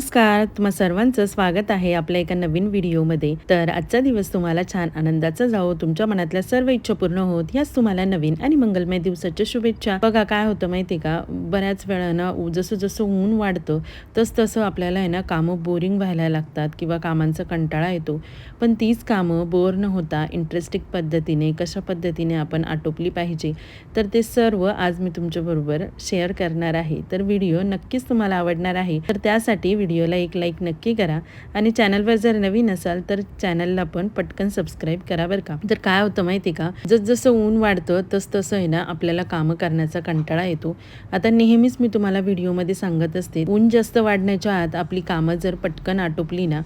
नमस्कार तुम्हा सर्वांचं स्वागत आहे आपल्या एका नवीन व्हिडिओमध्ये. तर आजचा दिवस तुम्हाला छान आनंदाचा जावो तुमच्या मनातल्या सर्व इच्छा पूर्ण होत याच तुम्हाला नवीन आणि मंगलमय दिवसाच्या शुभेच्छा. बघा काय होतं माहिती का? बऱ्याच वेळानं जसं जसं ऊन वाढतं तस तसं आपल्याला आहे ना कामं बोरिंग व्हायला लागतात किंवा कामांचा कंटाळा येतो. पण तीच कामं बोर न होता इंटरेस्टिंग पद्धतीने कशा पद्धतीने आपण आटोपली पाहिजे तर ते सर्व आज मी तुमच्याबरोबर शेअर करणार आहे. तर व्हिडिओ नक्कीच तुम्हाला आवडणार आहे. तर त्यासाठी व्हिडिओला एक लाईक नक्की करा. आणि चॅनलवर जर नवीन असाल तर चॅनलला पण पटकन सबस्क्राईब करा बरं का. तर काय होतं माहिती का? जस जसं ऊन वाढतं तस तसं आहे ना आपल्याला कामं करण्याचा कंटाळा येतो. आता नेहमीच मी तुम्हाला व्हिडिओमध्ये सांगत असते ऊन जास्त वाढण्याच्या आत आपली कामं जर पटकन आटोपली ना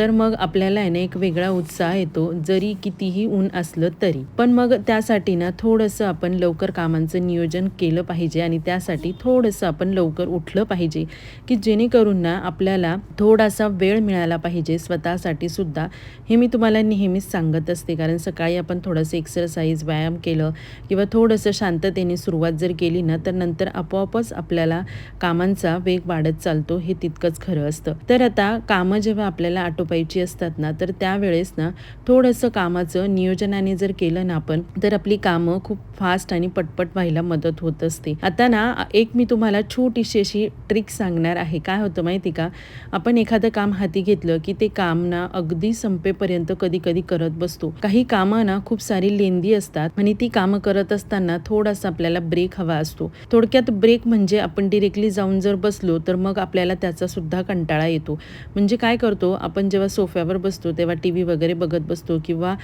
तर मग आपल्याला आहे ना एक वेगळा उत्साह येतो जरी कितीही ऊन असलं तरी. पण मग त्यासाठी ना थोडंसं आपण लवकर कामांचं नियोजन केलं पाहिजे आणि त्यासाठी थोडंसं आपण लवकर उठलं पाहिजे की जेणेकरून ना आपल्याला थोडासा वेळ मिळाला पाहिजे स्वतःसाठी सुद्धा. हे मी तुम्हाला नेहमीच सांगत असते कारण सकाळी आपण थोडंसं एक्सरसाइज व्यायाम केलं किंवा थोडंसं शांततेने सुरुवात जर केली ना तर नंतर आपोआपच आपल्याला कामांचा वेग वाढत चालतो हे तितकंच खरं असतं. तर आता कामं जेव्हा आपल्याला आटोप आटोपायची असतात ना तर त्यावेळेस ना थोडंसं कामाचं नियोजनाने जर केलं ना आपण तर आपली कामं खूप फास्ट आणि पटपट व्हायला मदत होत असते. आता ना एक मी तुम्हाला छोटीशी अशी ट्रिक सांगणार आहे. काय होतं माहिती का? आपण एखादं काम हाती घेतलं की ते काम ना अगदी संपेपर्यंत कधी कधी करत बसतो. काही कामं ना खूप सारी लेंदी असतात आणि ती कामं करत असताना थोडासा आपल्याला ब्रेक हवा असतो. थोडक्यात ब्रेक म्हणजे आपण डिरेक्टली जाऊन जर बसलो तर मग आपल्याला त्याचा सुद्धा कंटाळा येतो. म्हणजे काय करतो आपण जेव्हा सोफ्यावर बसतो तेव्हा टी व्ही वगैरे बघत बसतो किंवा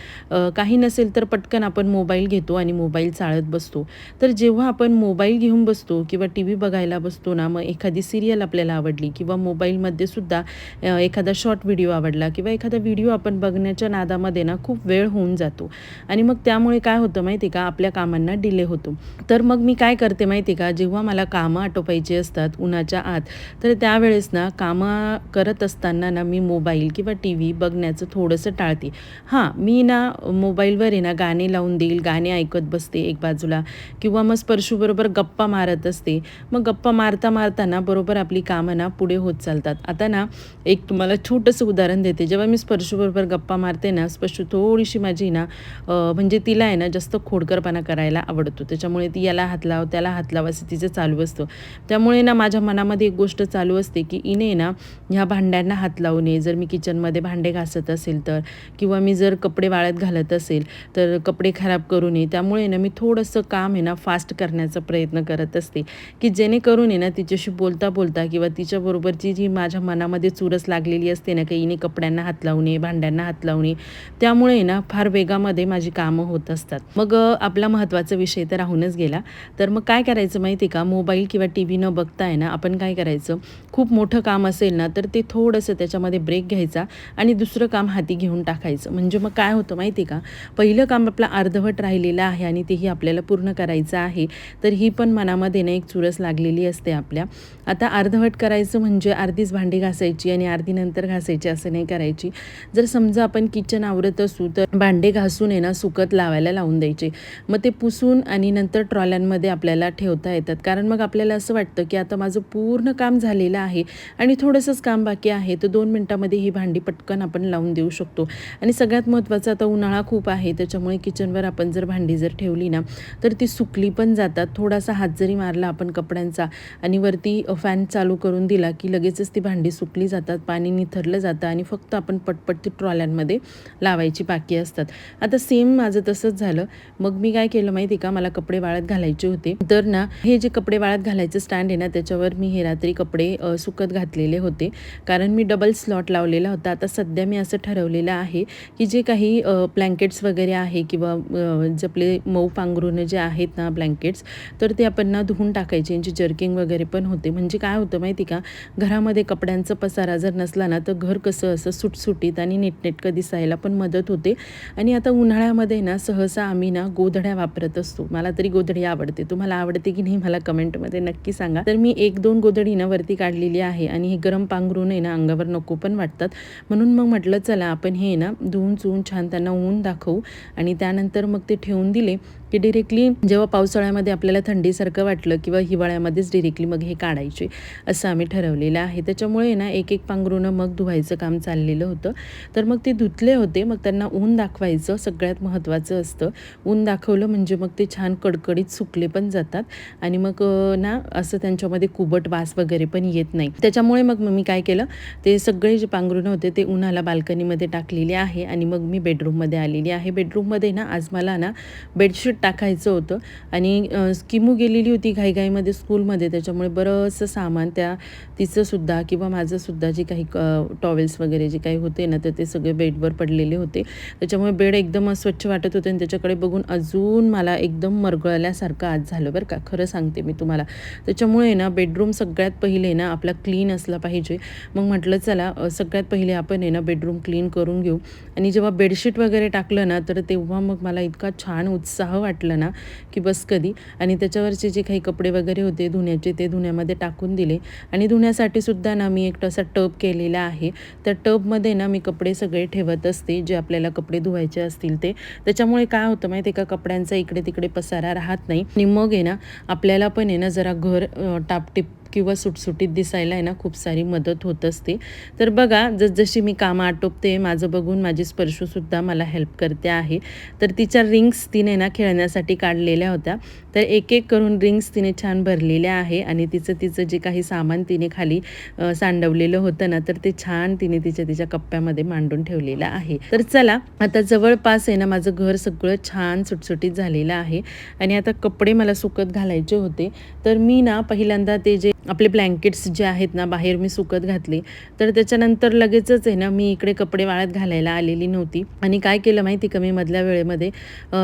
काही नसेल तर पटकन आपण मोबाईल घेतो आणि मोबाईल चाळत बसतो. तर जेव्हा आपण मोबाईल घेऊन बसतो किंवा टी व्ही बघायला बसतो ना मग एखादी सिरियल आपल्याला आवडली किंवा मोबाईलमध्ये सुद्धा एखादा शॉर्ट व्हिडिओ आवडला किंवा एखादा व्हिडिओ आपण बघण्याच्या नादामध्ये ना खूप वेळ होऊन जातो. आणि मग त्यामुळे काय होतं माहिती का? आपल्या कामांना डिले होतो. तर मग मी काय करते माहिती का? जेव्हा मला कामं आटोपायची असतात उन्हाच्या आत तर त्यावेळेस ना कामं करत असताना ना मी मोबाईल किंवा टी व्ही बघण्याचं थोडंसं टाळते. हां मी ना मोबाईलवर आहे ना गाणे लावून देईल गाणे ऐकत बसते एक बाजूला किंवा मग स्पर्शूबरोबर गप्पा मारत असते. मग गप्पा मारता मारता ना बरोबर आपली कामं ना पुढे होत चालतात. आता ना एक तुम्हाला छोटंसं उदाहरण देते. जेव्हा मी स्पर्शूबरोबर गप्पा मारते ना स्पर्शू थोडीशी माझी ना म्हणजे तिला आहे ना जास्त खोडकरपणा करायला आवडतो. त्याच्यामुळे ती याला हात लाव त्याला हात लाव असं तिचं चालू असतं. त्यामुळे ना माझ्या मनामध्ये एक गोष्ट चालू असते की इने ना ह्या भांड्यांना हात लावू नये. जर मी किचनमध्ये भांडे घासत असेल तर किंवा मी जर कपडे वाळत घालत असेल तर कपडे खराब करू नये त्यामुळे ना मी थोडंसं काम आहे ना फास्ट करण्याचा प्रयत्न करत असते. की जेणेकरून आहे ना तिच्याशी बोलता बोलता किंवा तिच्याबरोबरची जी माझ्या मनामध्ये चुरस लागलेली असते ना की हिने कपड्यांना हात लावू नये भांड्यांना हात लावू नये त्यामुळे आहे ना फार वेगामध्ये माझी कामं होत असतात. मग आपला महत्त्वाचा विषय तर राहूनच गेला. तर मग काय करायचं माहिती का? मोबाईल किंवा टी व्ही न बघता आहे ना आपण काय करायचं? खूप मोठं काम असेल ना तर ते थोडंसं त्याच्यामध्ये ब्रेक घ्यायचं. आणि दुसरं काम हाती घेऊन टाकायचं. म्हणजे मग काय होतं माहिती का? पहिलं काम आपलं अर्धवट राहिलेलं आहे आणि तेही आपल्याला पूर्ण करायचं आहे. तर ही पण मनामध्ये ना एक चुरस लागलेली असते आपल्या. आता अर्धवट करायचं म्हणजे अर्धीच भांडी घासायची आणि अर्धी नंतर घासायची असं नाही करायची. जर समजा आपण किचन आवरत असू तर भांडे घासून आहे ना सुकत लावायला लावून द्यायचे. मग ते पुसून आणि नंतर ट्रॉल्यांमध्ये आपल्याला ठेवता येतात. कारण मग आपल्याला असं वाटतं की आता माझं पूर्ण काम झालेलं आहे आणि थोडंसंच काम बाकी आहे तर दोन मिनटामध्ये ही भांडी पटकन आपण लावून देऊ शकतो. आणि सगळ्यात महत्त्वाचं आता उन्हाळा खूप आहे त्याच्यामुळे किचनवर आपण जर भांडी जर ठेवली ना तर ती सुकली पण जातात. थोडासा हात जरी मारला आपण कपड्यांचा आणि वरती फॅन चालू करून दिला की लगेचच ती भांडी सुकली जातात पाणी निथरलं जातं आणि फक्त आपण पटपट ती ट्रॉल्यांमध्ये लावायची बाकी असतात. आता सेम माझं तसंच झालं. मग मी काय केलं माहिती का? मला कपडे वाळत घालायचे होते. तर ना हे जे कपडे वाळत घालायचं स्टँड आहे ना त्याच्यावर मी हे रात्री कपडे सुकत घातलेले होते. कारण मी डबल स्लॉट लावलेला होता. आता सध्या मी असं ठरवलेलं आहे की जे काही ब्लँकेट्स वगैरे आहे किंवा जपले मऊ पांघरून जे आहेत ना ब्लँकेट्स तर ते आपण ना धुवून टाकायचे. यांची जर्किंग वगैरे पण होते. म्हणजे म्हणजे काय होतं माहिती का? घरामध्ये कपड्यांचा पसारा जर नसला ना तर घर कसं असं सुटसुटीत आणि नीटनेटकं दिसायला पण मदत होते. आणि आता उन्हाळ्यामध्ये ना सहसा आम्ही ना गोधड्या वापरत असतो. मला तरी गोधडी आवडते. तुम्हाला आवडते की नाही मला कमेंटमध्ये नक्की सांगा. तर मी एक दोन गोधडी ना वरती काढलेली आहे आणि हे गरम पांघरून आहे ना अंगावर नको पण वाटतात. म्हणून मग म्हटलं चला आपण हे ना धुवून चुवून छान त्यांना ऊन दाखवू. आणि त्यानंतर मग ते ठेवून दिले. की डिरेक्टली जेव्हा पावसाळ्यामध्ये आपल्याला थंडीसारखं वाटलं किंवा हिवाळ्यामध्येच डिरेक्टली मग हे काढायचे असं आम्ही ठरवलेलं आहे. त्याच्यामुळे ना एक एक पांघरूनं मग धुवायचं काम चाललेलं होतं. तर मग ते धुतले होते मग त्यांना ऊन दाखवायचं सगळ्यात महत्त्वाचं असतं. ऊन दाखवलं म्हणजे मग ते छान कडकडीत सुकले पण जातात आणि मग ना असं त्यांच्यामध्ये कुबट वास वगैरे पण येत नाही. त्याच्यामुळे मग मी काय केलं ते सगळे जे पांघरुणं होते ते उन्हाला बाल्कनीमध्ये टाकलेले आहे आणि मग मी बेडरूममध्ये आलेली आहे. बेडरूममध्ये ना आज मला ना बेडशीट टाकायचं होतं. आणि स्किमू गेलेली होती घाईघाईमध्ये स्कूलमध्ये. त्याच्यामुळे बरंचसं सामान त्या तिचंसुद्धा किंवा माझंसुद्धा जे काही टॉवेल्स वगैरे जे काही होते ना तर ते सगळे बेडवर पडलेले होते. त्याच्यामुळे बेड एकदम स्वच्छ वाटत होते आणि त्याच्याकडे बघून अजून मला एकदम मरगळल्यासारखं आज झालं बरं का. खरं सांगते मी तुम्हाला. त्याच्यामुळे ना बेडरूम सगळ्यात पहिले ना आपला क्लीन असला पाहिजे. मग म्हटलं चला सगळ्यात पहिले आपण आहे ना बेडरूम क्लीन करून घेऊ. आणि जेव्हा बेडशीट वगैरे टाकलं ना तर तेव्हा मग मला इतका छान उत्साह वाटलं ना की बस कधी. आणि त्याच्यावरचे जे काही कपडे वगैरे होते धुण्याचे ते धुण्यामध्ये टाकून दिले. आणि धुण्यासाठी सुद्धा ना मी एक तसा टब केलेला आहे. त्या टबमध्ये ना मी कपडे सगळे ठेवत असते जे आपल्याला कपडे धुवायचे असतील ते. त्याच्यामुळे काय होतं माहिती आहे का कपड्यांचा इकडे तिकडे पसारा राहत नाही. आणि मग आहे ना आपल्याला पण आहे ना जरा घर टापटीप किंवा सुटसुटीत दिसायला आहे ना खूप सारी मदत होत असते. तर बघा जसजशी मी कामं आटोपते माझं बघून माझी स्पर्शसुद्धा मला हेल्प करते आहे. तर तिच्या रिंग्स तिने ना खेळण्यासाठी काढलेल्या होत्या. तर एक एक करून रिंग्स तिने छान भरलेल्या आहे आणि तिचं तिचं जे काही सामान तिने खाली सांडवलेलं होतं ना तर ते छान तिने तिच्या तिच्या कप्प्यामध्ये मांडून ठेवलेलं आहे. तर चला आता जवळपास आहे ना माझं घर सगळं छान सुटसुटीत झालेलं आहे. आणि आता कपडे मला सुकत घालायचे होते. तर मी ना पहिल्यांदा ते जे आपले ब्लँकेट्स जे आहेत ना बाहेर मी सुकत घातले. तर त्याच्यानंतर लगेचच आहे ना मी इकडे कपडे वाळत घालायला आलेली नव्हती. आणि काय केलं माहिती कमी मधल्या वेळेमध्ये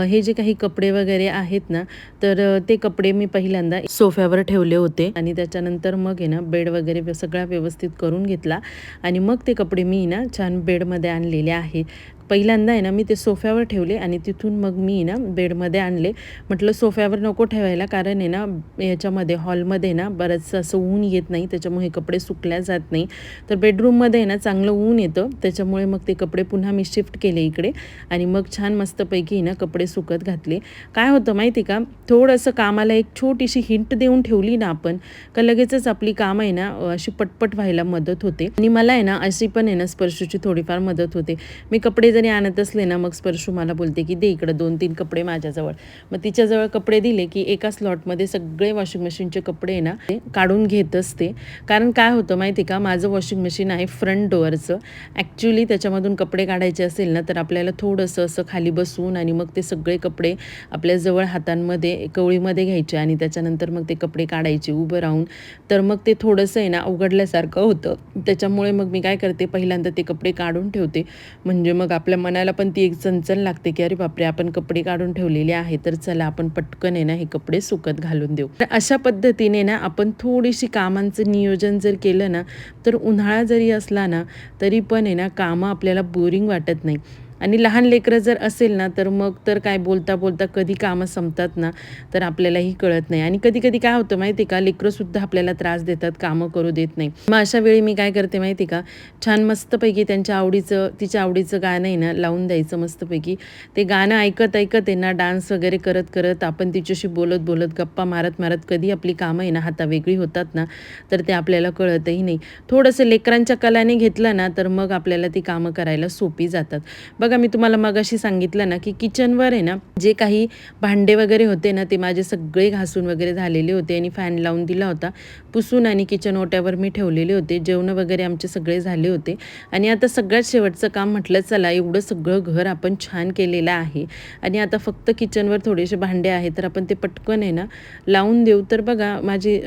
हे जे काही कपडे वगैरे आहेत ना तर ते कपडे मी पहिल्यांदा सोफ्यावर ठेवले होते. आणि त्याच्यानंतर मग आहे ना बेड वगैरे सगळा व्यवस्थित करून घेतला. आणि मग ते कपडे मी ना छान बेडमध्ये आणलेले आहे. पहिल्यांदा आहे ना मी ते सोफ्यावर ठेवले आणि तिथून मग मी ना बेडमध्ये आणले. म्हटलं सोफ्यावर नको ठेवायला कारण आहे ना याच्यामध्ये हॉलमध्ये ना बरंचसं असं ऊन येत नाही त्याच्यामुळे हे कपडे सुकल्या जात नाही. तर बेडरूममध्ये आहे ना चांगलं ऊन येतं त्याच्यामुळे मग ते कपडे पुन्हा मी शिफ्ट केले इकडे आणि मग छान मस्तपैकी ना कपडे सुकत घातले. काय होतं माहिती का? थोडंसं कामाला एक छोटीशी हिंट देऊन ठेवली ना आपण का लगेचच आपली काम आहे ना अशी पटपट व्हायला मदत होते. आणि मला आहे ना अशी पण आहे ना स्पर्शची थोडीफार मदत होते. मी कपडे जरी आणत असले ना मग स्पर्शू मला बोलते की दे इकडं दोन तीन कपडे माझ्याजवळ. मग तिच्याजवळ कपडे दिले की एका स्लॉटमध्ये सगळे वॉशिंग मशीनचे कपडे आहे ना ते काढून घेत असते. कारण काय होतं माहिती का माझं वॉशिंग मशीन आहे फ्रंट डोअरचं ॲक्च्युली त्याच्यामधून कपडे काढायचे असेल ना तर आपल्याला थोडंसं असं खाली बसून आणि मग ते सगळे कपडे आपल्या जवळ हातांमध्ये कवळीमध्ये घ्यायचे आणि त्याच्यानंतर मग ते कपडे काढायचे उभं राहून. तर मग ते थोडंसं आहे ना अवघडल्यासारखं होतं. त्याच्यामुळे मग मी काय करते पहिल्यांदा ते कपडे काढून ठेवते. म्हणजे मग आपल्या मनाला पण ती एक चणचण लागते की अरे बापरे आपण कपडे काढून ठेवलेले आहे तर चला आपण पटकन आहे ना हे कपडे सुकत घालून देऊ. तर अशा पद्धतीने ना आपण थोडीशी कामांचं नियोजन जर केलं ना तर उन्हाळा जरी असला ना तरी पण आहे ना कामं आपल्याला बोरिंग वाटत नाही. आणि लहान लेकरं जर असेल ना तर मग तर काय बोलता बोलता कधी कामं संपतात ना तर आपल्यालाही कळत नाही. आणि कधी कधी काय होतं माहिती का लेकरंसुद्धा आपल्याला त्रास देतात कामं करू देत नाही. मग अशा वेळी मी काय करते माहिती का छान मस्तपैकी त्यांच्या आवडीचं तिच्या आवडीचं गाणं आहे ना लावून द्यायचं मस्तपैकी. ते गाणं ऐकत ऐकत आहे ना डान्स वगैरे करत करत आपण तिच्याशी बोलत बोलत गप्पा मारत मारत कधी आपली कामं आहे ना हाता वेगळी होतात ना तर ते आपल्याला कळतही नाही. थोडंसं लेकरांच्या कलाने घेतलं ना तर मग आपल्याला ती कामं करायला सोपी जातात. बघा मी तुम्हाला मगाशी सांगितलं ना की किचनवर आहे ना जे काही भांडे वगैरे होते ना ते माझे सगळे घासून वगैरे झालेले होते आणि फॅन लावून दिला होता. पुसून आणि किचन ओट्यावर मी ठेवलेले होते. जेवणं वगैरे आमचे सगळे झाले होते. आणि आता सगळ्यात शेवटचं काम म्हटलं चला एवढं सगळं घर आपण छान केलेलं आहे. आणि आता फक्त किचनवर थोडेसे भांडे आहेत तर आपण ते पटकन आहे ना लावून देऊ. तर बघा माझी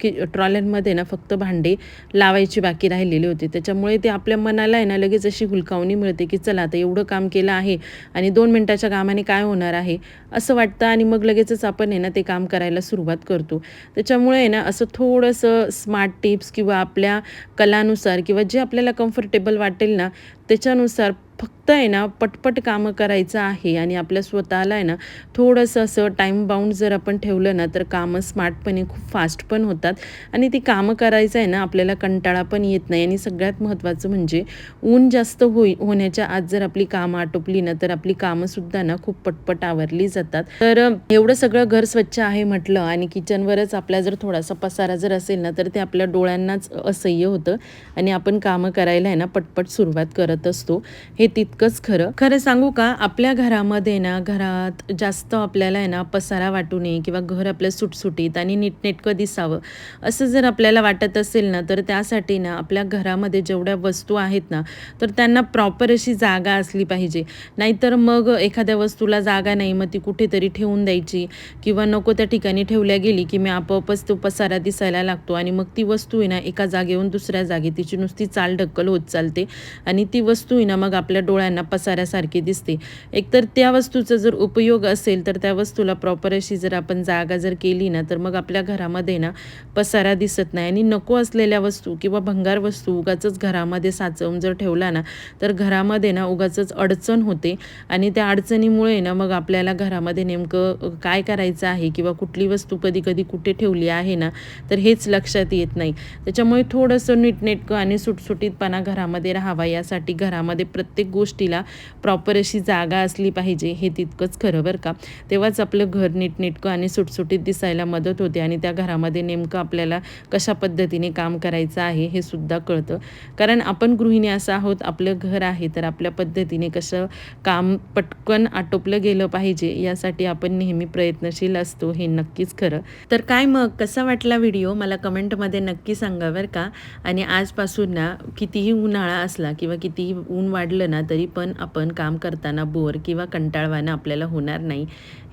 कि ट्रॉल्यांमध्ये ना फक्त भांडे लावायची बाकी राहिलेली होती. त्याच्यामुळे ते आपल्या मनाला आहे ना लगेच अशी हुलकावणी मिळते की चला आता एवढं काम केलं आहे आणि दोन मिनटाच्या कामाने काय होणार आहे असं वाटतं आणि मग लगेचच आपण आहे ना ते काम करायला सुरुवात करतो. त्याच्यामुळे आहे ना असं थोडंसं स्मार्ट टिप्स किंवा आपल्या कलानुसार किंवा जे आपल्याला कम्फर्टेबल वाटेल ना त्याच्यानुसार फक्त आहे ना पटपट कामं करायचं आहे आणि आपल्या स्वतःला आहे ना थोडंसं असं टाईम बाउंड जर आपण ठेवलं ना तर कामं स्मार्टपणे खूप फास्ट पण होतात. आणि ती कामं करायचं आहे ना आपल्याला कंटाळा पण येत नाही. आणि सगळ्यात महत्त्वाचं म्हणजे ऊन जास्त होई होण्याच्या आज जर आपली कामं आटोपली ना तर आपली कामंसुद्धा ना खूप पटपट आवरली जातात. तर एवढं सगळं घर स्वच्छ आहे म्हटलं आणि किचनवरच आपला जर थोडासा पसारा जर असेल ना तर ते आपल्या डोळ्यांनाच असह्य होतं. आणि आपण कामं करायला आहे ना पटपट सुरुवात करत असतो हे तितकंच खरं. खरं सांगू का आपल्या घरामध्ये ना घरात जास्त आपल्याला आहे ना पसारा वाटू नये किंवा घर आपलं सुटसुटीत आणि नीटनेटकं दिसावं. असं जर आपल्याला वाटत असेल ना तर त्यासाठी ना आपल्या घरामध्ये जेवढ्या वस्तू आहेत ना तर त्यांना प्रॉपर अशी जागा असली पाहिजे. नाहीतर मग एखाद्या वस्तूला जागा नाही मग ती कुठेतरी ठेवून द्यायची किंवा नको त्या ठिकाणी ठेवल्या गेली की मी आपोआपच तो पसारा दिसायला लागतो आणि मग ती वस्तू आहे ना एका जागेहून दुसऱ्या जागी तिची नुसती चाल ढक्कल होत चालते आणि ती वस्तू आहे ना मग आपल्या डोळ्यांना पसाऱ्यासारखी दिसते. एकतर त्या वस्तूचा जर उपयोग असेल तर त्या वस्तूला प्रॉपर अशी जर आपण जागा जर केली ना तर मग आपल्या घरामध्ये ना पसारा दिसत नाही. आणि नको असलेल्या वस्तू किंवा भंगार वस्तू उगाच घरामध्ये साचवून जर ठेवला ना तर घरामध्ये ना उगाच अडचण होते. आणि त्या अडचणीमुळे ना मग आपल्याला घरामध्ये नेमकं काय करायचं आहे किंवा कुठली वस्तू कधी कधी कुठे ठेवली आहे ना तर हेच लक्षात येत नाही. त्याच्यामुळे थोडंसं नीटनेटकं आणि सुटसुटीतपणा घरामध्ये राहावा यासाठी घरामध्ये प्रत्येक गोष्टीला प्रॉपर अशी जागा असली पाहिजे हे तितकंच खरं बरं का. तेव्हाच आपलं घर नीटनेटकं आणि सुटसुटीत दिसायला मदत होते आणि त्या घरामध्ये नेमकं आपल्याला कशा पद्धतीने काम करायचं आहे हे सुद्धा कळतं. कारण आपण गृहिणी असं आहोत आपलं घर आहे तर आपल्या पद्धतीने कसं काम पटकन आटोपलं गेलं पाहिजे यासाठी आपण नेहमी प्रयत्नशील असतो हे नक्कीच खरं. तर काय मग कसा वाटला व्हिडिओ? मला कमेंटमध्ये नक्की सांगा बरं का. आणि आजपासून ना कितीही उन्हाळा असला किंवा किती किती ऊन वाढलं ना तरी पण आपण काम करताना बोर किंवा कंटाळवाणं आपल्याला होणार नाही.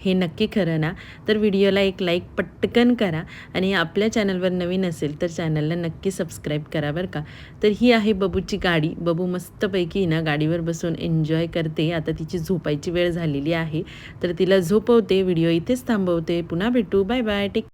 हे नक्की खरं ना? तर व्हिडिओला एक लाईक पटकन करा आणि आपल्या चॅनलवर नवीन असेल तर चॅनलला नक्की सबस्क्राईब करा बरं का? तर ही आहे बबूची गाडी. बबू मस्तपैकी ना गाडीवर बसून एन्जॉय करते. आता तिची झोपायची वेळ झालेली आहे. तर तिला झोपवते व्हिडिओ इथेच थांबवते. पुन्हा भेटू. Bye bye take